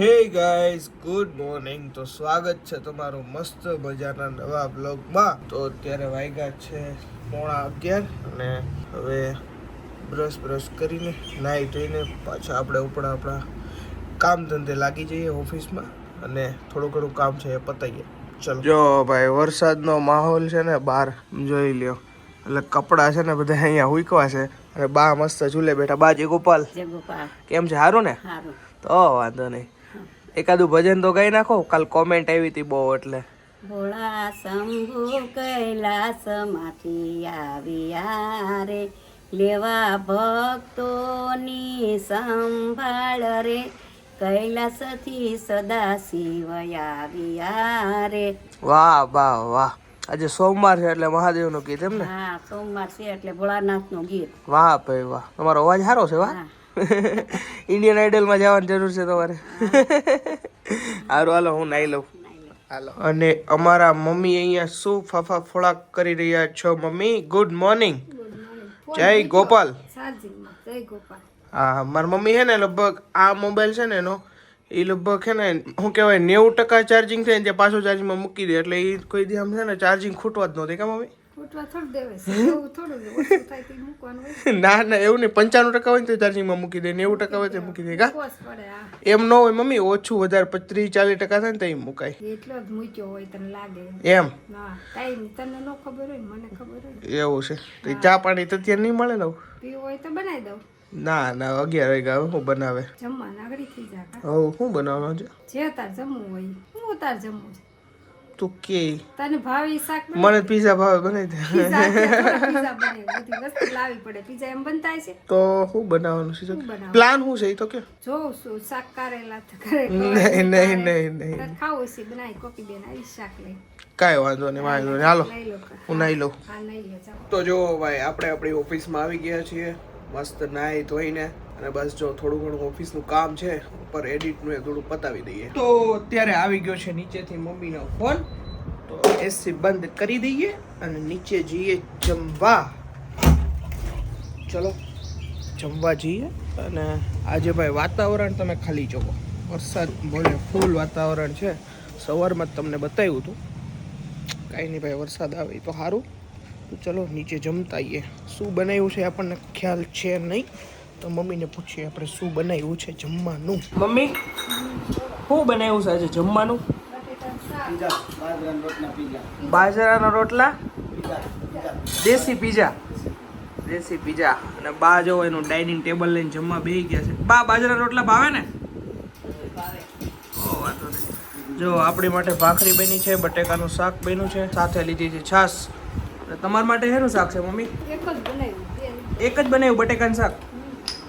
Hey guys good morning તો સ્વાગત છે તમારું મસ્ત મજાના નવા બ્લોગમાં તો અત્યારે વાગ્યા છે પોણા અગિયાર અને હવે બ્રશ બ્રશ કરીને નાહી ધોઈને પાછા આપણે ઉપડા આપણા કામ ધંધે લાગી જઈએ ઓફિસમાં અને થોડું ઘણું કામ છે એ પતાવીએ ચલો. જો ભાઈ વરસાદનો માહોલ છે ને બહાર જોઈ લ્યો. એટલે કપડાં છે ને બધા અહીંયા હુકવા છે અને બા મસ્ત ઝૂલે બેઠા. બાજી ગોપાલ. જય ગોપાલ. કેમ છે? સારું ને? તો વાંધો નહીં. એકાદું ભજન તો ગાઈ નાખો. કાલ કોમેન્ટ આવી હતી બહુ એટલે. ભોળા શંભુ કૈલાસમાંથી આવ્યા રે. લેવા ભક્તોની સંભાળ રે. કૈલાસથી સદા આવ્યા રે. વાહ વાહ વાહ. આજે સોમવાર છે એટલે મહાદેવનું ગીત એમ ને? હા સોમવાર છે એટલે ભોળાનાથનું ગીત. વાહ ભાઈ વાહ. તમારો અવાજ સારો છે વાહ. ઇન્ડિયન આઈડલમાં જવાની જરૂર છે તમારે. સારું હાલો હું નાઈ લઉં. હાલો. અને અમારા મમ્મી અહીંયા શું ફાફા ફોડા કરી રહ્યા છો મમ્મી? ગુડ મોર્નિંગ જય ગોપાલ. હા મારી મમ્મી છે ને લગભગ આ મોબાઈલ છે ને એનો એ લગભગ છે ને શું કહેવાય નેવું ટકા ચાર્જિંગ થાય ને ત્યાં પાછું ચાર્જિંગમાં મૂકી દે એટલે એ કોઈ દી આમ છે ને ચાર્જિંગ ખૂટવા જ નહોતી કે મમ્મી? ના ના એવું નહીં. પંચાણું ટકા હોય ને તો ચાર્જિંગમાં મૂકી દે નેવું ટકા હોય તો મૂકી દે. કા? એમ ન હોય મમ્મી ઓછું વધારે પત્રીસ ચાલીસ ટકા થાય ને તો એ મુકાય. એટલો જ મૂક્યો હોય તને લાગે. એમ? તને ન ખબર હોય મને ખબર હોય એવું છે. તો ચા પાણી તો ત્યાં નહીં મળે ને પીવું હોય તો બનાવી દઉં. ના ના અગિયાર વાગ્યા શું બનાવે. જમવા નાગડી થઈ જાય હું બનાવવાનું છે જે તાર જમવું હોય હું તાર જમવું તું કે. તને ભાવે શાક મને પીઝા ભાવે બનાવી દે. વસ્તુ લાવી પડે. પીઝા એમ બનતા છે તો શું બનાવવાનું છે? પ્લાન શું છે એ તો કે. જો શાક કારેલા તો કરે. નહીં નહીં નહીં નહીં. ખાવું છે બનાવી કોપી બેન આવી શાક લઈ. કાંઈ વાંધો નહીં વાંધો નહીં. હાલો. હું નાઈ લઉં. હા નહીં લો ચાલો તો જો ભાઈ આપણે આપણી ઓફિસમાં આવી ગયા છીએ. મસ્ત નાહી ધોઈને અને બસ જો થોડું ઘણું ઓફિસનું કામ છે, ઉપર એડિટનું એ થોડું પતાવી દઈએ. તો અત્યારે આવી ગયો છે નીચેથી મમ્મીનો ફોન. તો એસી બંધ કરી દઈએ અને નીચે જઈએ જમવા. ચલો, જમવા જઈએ અને આજે ભાઈ વાતાવરણ તમે ખાલી જોવો. વરસાદ બોલે, ફૂલ વાતાવરણ છે. સવારમાં જ તમને બતાવ્યું હતું. કાંઈ નહીં ભાઈ, વરસાદ આવે તો સારું. તો ચલો નીચે જમતા આવીએ શું બનાવ્યું છે આપણને ખ્યાલ છે નહીં. તો મમ્મીને પૂછીએ આપણે શું બનાવ્યું છે જમવાનું. મમ્મી, શું બનાવ્યું છે આજે જમવાનું? બાજરાના રોટલા. દેશી પીઝા દેશી પીઝા અને બા જો એનું ડાઇનિંગ ટેબલ લઈને જમવા બેસી ગયા છે. બા, બાજરાના રોટલા ભાવે ને. જો, આપણી માટે ભાખરી બની છે, બટેકાનું શાક બન્યું છે, સાથે લીધી છે છાશ. તમારા માટે શેનું શાક છે મમ્મી? એક જ બનાવ્યું એક જ બનાવ્યું બટેકાનું શાક?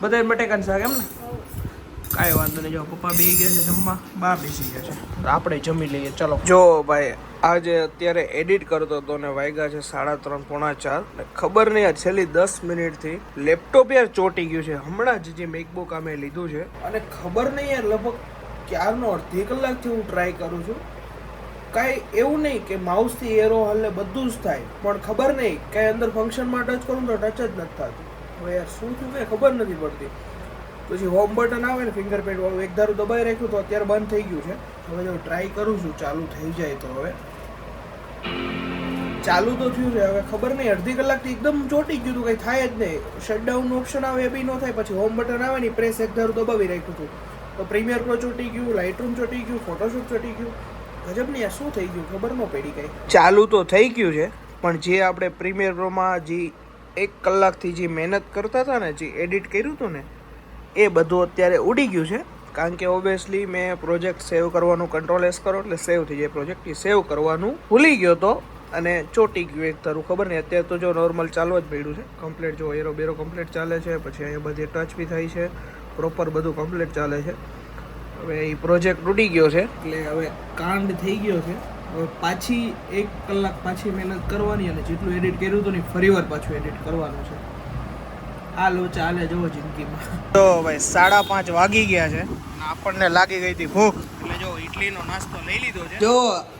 બધા બટેકાનું શાક એમ ને? કાંઈ વાંધો નહીં જો પપ્પા બે ગયા છે જમવા બા બેસી ગયા છે. આપણે જમી લઈએ ચલો. જો ભાઈ આજે અત્યારે એડિટ કરતો હતો ને વાગ્યા છે સાડા ત્રણ પોણા ચાર. ને ખબર નહીં આ છેલ્લી દસ મિનિટથી લેપટોપ યાર ચોટી ગયું છે. હમણાં જ જે મેકબુક અમે લીધું છે. અને ખબર નહીં યાર લગભગ ક્યારનો અડધી કલાકથી હું ટ્રાય કરું છું. કાંઈ એવું નહીં કે માઉસથી એરો હાલે બધું જ થાય, પણ ખબર નહીં, કાંઈ અંદર ફંક્શનમાં ટચ કરું તો ટચ જ નથી થતું. હવે યાર શું થયું કે ખબર નથી પડતી. પછી હોમ બટન આવે ને ફિંગરપ્રિન્ટ વાળું, એક ધારું દબાઈ રાખ્યું તો અત્યારે બંધ થઈ ગયું છે. હવે જો ટ્રાય કરું છું, ચાલુ થઈ જાય તો હવે. ચાલુ તો થયું છે, હવે ખબર નહીં, અડધી કલાકથી એકદમ ચોટી ગયું હતું, કંઈ થાય જ નહીં. શટડાઉનનું ઓપ્શન આવે એ બી ન થાય, પછી હોમ બટન આવે ને પ્રેસ એક ધારું દબાવી રાખ્યું હતું. તો પ્રીમિયર પ્રો ચોટી ગયું લાઇટરૂમ ચોટી ગયું ફોટોશોપ ચોટી ગયું. ગજબ નહીં આ શું થઈ ગયું? ખબર ન પડી કઈ. ચાલુ તો થઈ ગયું છે, પણ જે આપણે પ્રીમિયર પ્રોમાં જે એક કલાકથી જે મહેનત કરતા હતા ને, જે એડિટ કર્યું હતું ને, એ બધું અત્યારે ઉડી ગયું છે. કારણ કે ઓબ્વિયસલી મેં પ્રોજેક્ટ સેવ કરવાનું કંટ્રોલ એસ કરો એટલે સેવ થઈ જાય. પ્રોજેક્ટ સેવ કરવાનું ભૂલી ગયો તો અને ચોટી ગયું એક તારું, ખબર નહીં અત્યારે તો જો નોર્મલ ચાલવા જ પડ્યું છે. કમ્પ્લેટ જો એરો બેરો કમ્પ્લેટ ચાલે છે, પછી અહીંયા બધી ટચ બી થાય છે. પ્રોપર બધું કમ્પ્લેટ ચાલે છે. હવે એ પ્રોજેક્ટ તૂટી ગયો છે. એટલે હવે કાંડ થઈ ગયો છે. હવે પાછી એક કલાક પાછી મહેનત કરવાની અને જેટલું એડિટ કર્યું હતું ને ફરીવાર પાછું એડિટ કરવાનું છે. આ લો ચાલે જુઓ જિંદગીમાં. તો ભાઈ સાડા પાંચ વાગી ગયા છે અને આપણને લાગી ગઈ હતી ભૂખ. એટલે જો ઇડલીનો નાસ્તો લઈ લીધો છે. જો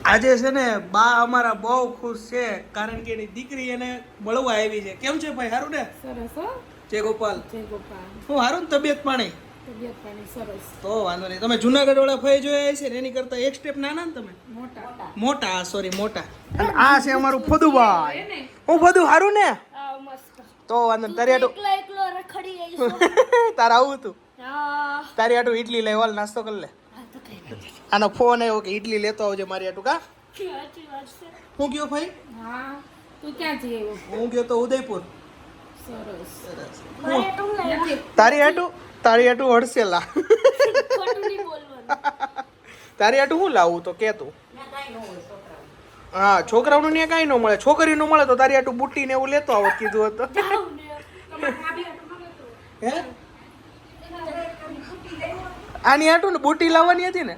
આજે છે ને બા અમારા બહુ ખુશ છે કારણ કે એની દીકરી એને મળવા આવી છે. કેમ છે ભાઈ સારું ને? સરસ હો. જય ગોપાલ. જય ગોપાલ. હું સારું ને તબિયત પાણી? તબિયત પાણી સરસ. તો વાંધો નહીં. તમે જુનાગઢ વાળા ફઈ જોયા છે ને એની કરતા એક સ્ટેપ નાના ને તમે? મોટા. મોટા સોરી મોટા. અને આ છે અમારું ફદુભાઈ. હું ફદુ હારું ને? તો વાંધો નહીં. તારી આટું તારે આવું હતું? તારી આટું ઇડલી લઈ વાલ નાસ્તો કરી લે. આનો ફોન આવ્યો કે ઇડલી લેતો આવજે મારી આટું કા? હું ગયો ભાઈ હા ગયો તો ઉદયપુર. તારી આટું તારી આટું હડસેલા લા તારી આટું હું લાવું તો કે તું? હા, છોકરાઓનું ત્યાં કાંઈ ન મળે. છોકરી ન મળે તો તારી આટું બુટ્ટી ને એવું લેતો આવો કીધું હતું આની આટું ને બુટ્ટી લાવવાની હતી ને?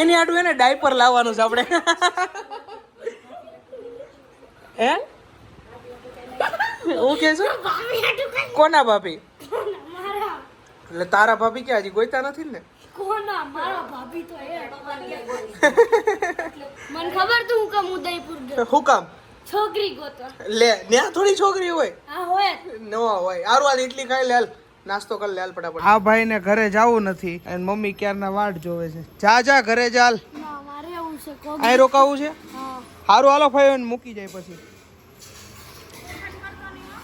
એની આટું એને ડાયપર લાવવાનું છે આપણે. હે? હું કે છે? કોના ભાભી? એટલે તારા ભાભી ક્યાં હજી ગોઈતા નથી ને? કોના? મારા ભાભી તો મને ખબર તું હું કમ ઉદયપુર ગયો. કામ? છોકરી ગોતવા લે ત્યાં થોડી છોકરી હોય? હા હોય. ન હોય. હારું હાલ ઇડલી ખાઈ લે હાલ. નાસ્તો કરી લે હાલ ફટાફટ. આ ભાઈ ને ઘરે જવું નથી અને મમ્મી ક્યારના વાટ જોવે છે. જા જા ઘરે ચાલ ના મારે એવું છે કો અહીં રોકાવું છે? સારું હારું હાલો ભાઈ મૂકી જાય પછી.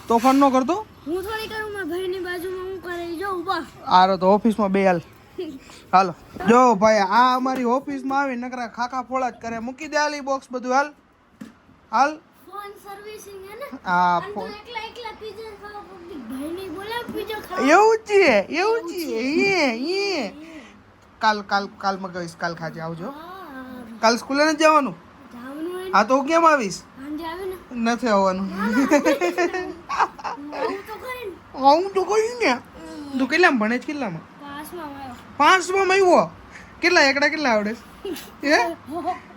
તોફાન નો કરતો? હું થોડી કરું મારા ભાઈની બાજુમાં હું કરી જો ઊભા. આરો તો ઓફિસમાં બે હાલ. હાલો. જો ભાઈ આ અમારી ઓફિસમાં આવી નકરા ખાખા ફોડા જ કરે. મૂકી દે આલી બોક્સ બધું હાલ. હાલ. ફોન સર્વિસિંગ હે ને? આ ફોન. એકલા એકલા પીઝા ખાવા ભાઈને પીઝા ખાવા. એવું છે એવું છે. એ એ કાલ કાલ કાલ મગાવીશ કાલ ખાજે આવજો. હા. કાલ સ્કૂલે નથી જવાનું? હા તો હું કેમ આવીશ? નથી આવવાનું. હું તો કહ્યું ને. તું કેટલામાં ભણે છે કેટલામાં? પાંચમાં આવ્યો. કેટલા એકડા કેટલા આવડે છે? હે?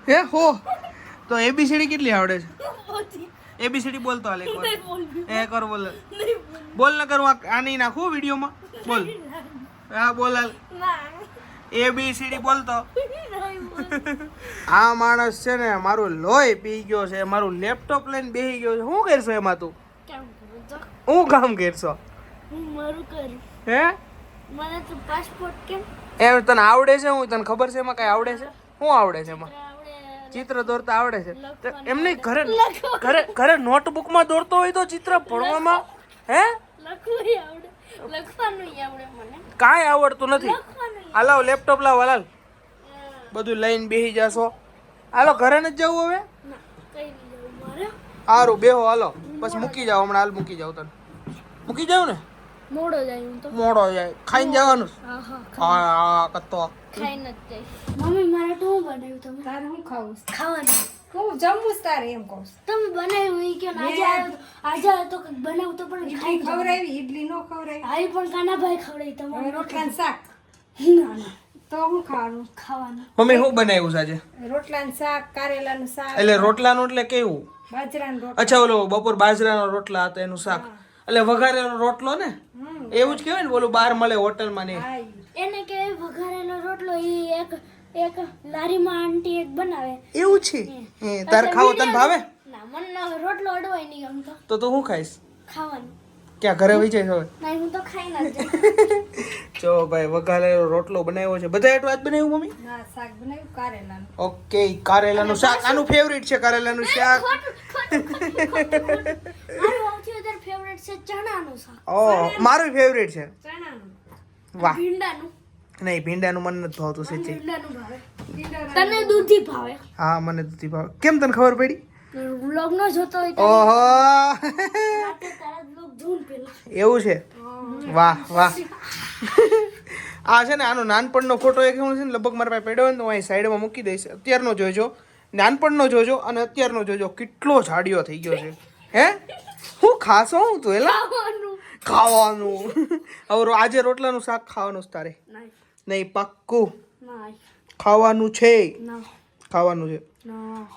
હે હો. તો એબીસીડી કેટલી આવડે છે? એબીસીડી બોલતો હાલે એ કર બોલ. બોલ ન કરું આ- આની નાખું વિડીયોમાં. બોલ. હા બોલ હાલ. એબીસીડી બોલતો આ માણસ છે ને મારું લોહી પી ગયો છે મારું લેપટોપ લઈને બેસી ગયો છે. શું કરશો એમાં તો? હું કામ કરશો? હું મારું કરું હે? મને તો પાસપોર્ટ કેમ? એમ તને આવડે છે? હું તને ખબર છે એમાં કઈ આવડે છે? શું આવડે છે એમાં? ચિત્ર દોરતા આવડે છે. એમ નહીં ઘરે ઘરે ઘરે નોટબુકમાં દોરતો હોય તો ચિત્ર ભણવામાં હે? કાંઈ આવડતું નથી. લખવાનું લેપટોપ લાવ હાલ. બધું લઈને બેસી જાશો. હાલો ઘરે નથી જવું હવે? સારું બેહો હાલો. પછી મૂકી જાવ હમણાં હાલ મૂકી જાવ તને. મૂકી જાવ ને? મોડો જાય હું તો. મોડો જાય. ખાઈને જવાનું હા હા હા હા કતો. ખાઈને જ જઈશ. મમ્મી મારે તો હું બનાવ્યું તમે? તારે હું ખાવું ખાવાનું. હું જમવું જ તારે એમ કહું તમે બનાવ્યું એ કે આજે આવ્યો આજે આવ્યો તો કંઈક બનાવું તો પણ ખાઈ ખવડાવી ઈડલી નો ખવડાવી. આવી પણ કાનાભાઈ ખવડાવી તમારે રોટલાનું શાક. ના ના. તો હું ખાવાનું? ખાવાનું. મમ્મી શું બનાવ્યું છે આજે? રોટલાનું શાક કારેલાનું શાક. એટલે રોટલાનું એટલે કેવું? રોટલા અચ્છા ઓલો બપોર બાજરાનો રોટલા હતા એનું શાક. એટલે વઘારેલો રોટલો ને? એવું જ કહેવાય ને બોલું બહાર મળે હોટલમાં ને હા ઈ. એને કે વઘારેલો રોટલો એ એક એક લારીમાં આંટી એક બનાવે. એવું છે? હે. તાર ખાવો તને ભાવે? ના મને રોટલો અડવાય નહીં ગમતો તો. તું હું ખાઈશ? ખાવાનું. ક્યાં ઘરે વહી જાય હવે? હું તો ખાઈ જો ભાઈ વઘારેલો રોટલો બનાવ્યો છે. બધા એટલું આજ બનાવ્યું મમ્મી? હા શાક બનાવ્યું કારેલાનું. ઓકે કારેલાનું શાક. આનું ફેવરિટ છે કારેલાનું શાક. મારું સૌથી વધારે ફેવરેટ છે ચણાનું શાક. ઓ મારું ફેવરિટ છે. ચણાનું. વાહ. ભીંડાનું. નહીં ભીંડાનું મને નથી ભાવતું સચ્ચી તને દૂધી ભાવે? હા મને નથી ભાવ. કેમ તને ખબર પડી? વ્લોગ નો જોતો હોય ઓહો. એવું છે? વાહ વાહ. આ છે ને આનો નાનપણનો ફોટો એક હું છે ને લગભગ મારા પાસે પડ્યો ને તો હું અહીં સાઈડમાં મૂકી દઈશ. અત્યારનો જોજો. નાનપણનો જોજો અને અત્યારનો જોજો. કેટલો જાડિયો થઈ ગયો છે. હે? હું ખાસો હું તું એલા? ખાવાનું. ખાવાનું. હવે આજે રોટલાનું શાક ખાવાનું છે તારે. નહીં. નહીં પાક્કું. ખાવાનું છે. ખાવાનું છે. ના.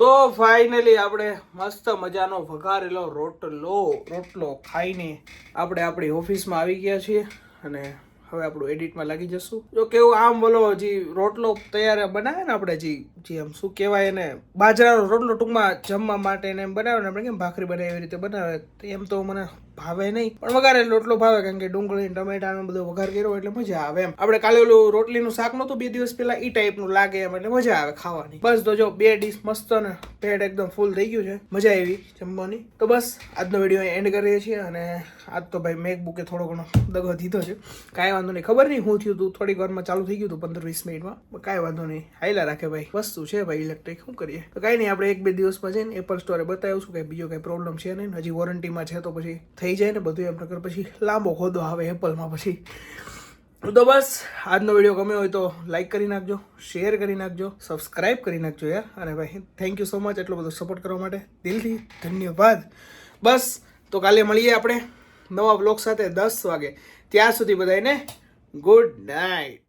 તો ફાઇનલી આપણે મસ્ત મજાનો વઘારેલો રોટલો રોટલો ખાઈને આપણે આપણી ઓફિસમાં આવી ગયા છીએ અને હવે આપણું એડિટમાં લાગી જશું. જો કેવું આમ બોલો હજી રોટલો તૈયાર બનાવે ને આપણે જે જે આમ શું કહેવાય એને, બાજરાનો રોટલો ટૂંકમાં જમવા માટે એને એમ બનાવે ને આપણે કેમ ભાખરી બનાવે એવી રીતે બનાવે, તો એમ તો મને ભાવે નહીં, પણ વઘારે રોટલો ભાવે કારણ કે ડુંગળી ટમેટાનો બધો વઘાર કર્યો એટલે મજા આવે એમ. આપણે કાલે ઓલું રોટલીનું શાક નહોતું, બે દિવસ પહેલા એ ટાઈપનું લાગે એમ એટલે મજા આવે ખાવાની. બસ તો જો, બે ડીશ મસ્ત ને પેટ એકદમ ફૂલ થઈ ગયું છે. મજા આવી જમવાની. તો બસ, આજનો વીડિયો એન્ડ કરીએ છીએ અને આજ તો ભાઈ મેકબુકે થોડો ઘણો દગો દીધો છે. કાંઈ વાંધો નહીં. ખબર નહીં હું થયું હતું થોડીક વારમાં ચાલુ થઈ ગયું હતું પંદર વીસ મિનિટમાં. કાંઈ વાંધો નહીં. હાઈલા રાખે ભાઈ. વસ્તુ છે ભાઈ ઇલેક્ટ્રિક શું કરીએ? તો કાંઈ નહીં, આપણે એક બે દિવસમાં જઈને એપલ સ્ટોરે બતાવીશું કે બીજો કાંઈ પ્રોબ્લેમ છે નહીં. હજી વોરંટીમાં છે તો પછી થઈ જાય ને બધું એમ. નગર પછી લાંબો ખોદો આવે એપલમાં પછી. તો બસ, આજનો વીડિયો ગમ્યો હોય તો લાઈક કરી નાખજો શેર કરી નાખજો સબસ્ક્રાઈબ કરી નાખજો યાર. અને ભાઈ થેન્ક યુ સો મચ એટલો બધો સપોર્ટ કરવા માટે. દિલથી ધન્યવાદ. બસ, તો કાલે મળીએ આપણે નવા બ્લોગ સાથે દસ વાગે. ત્યાં સુધી બધાને ગુડ નાઇટ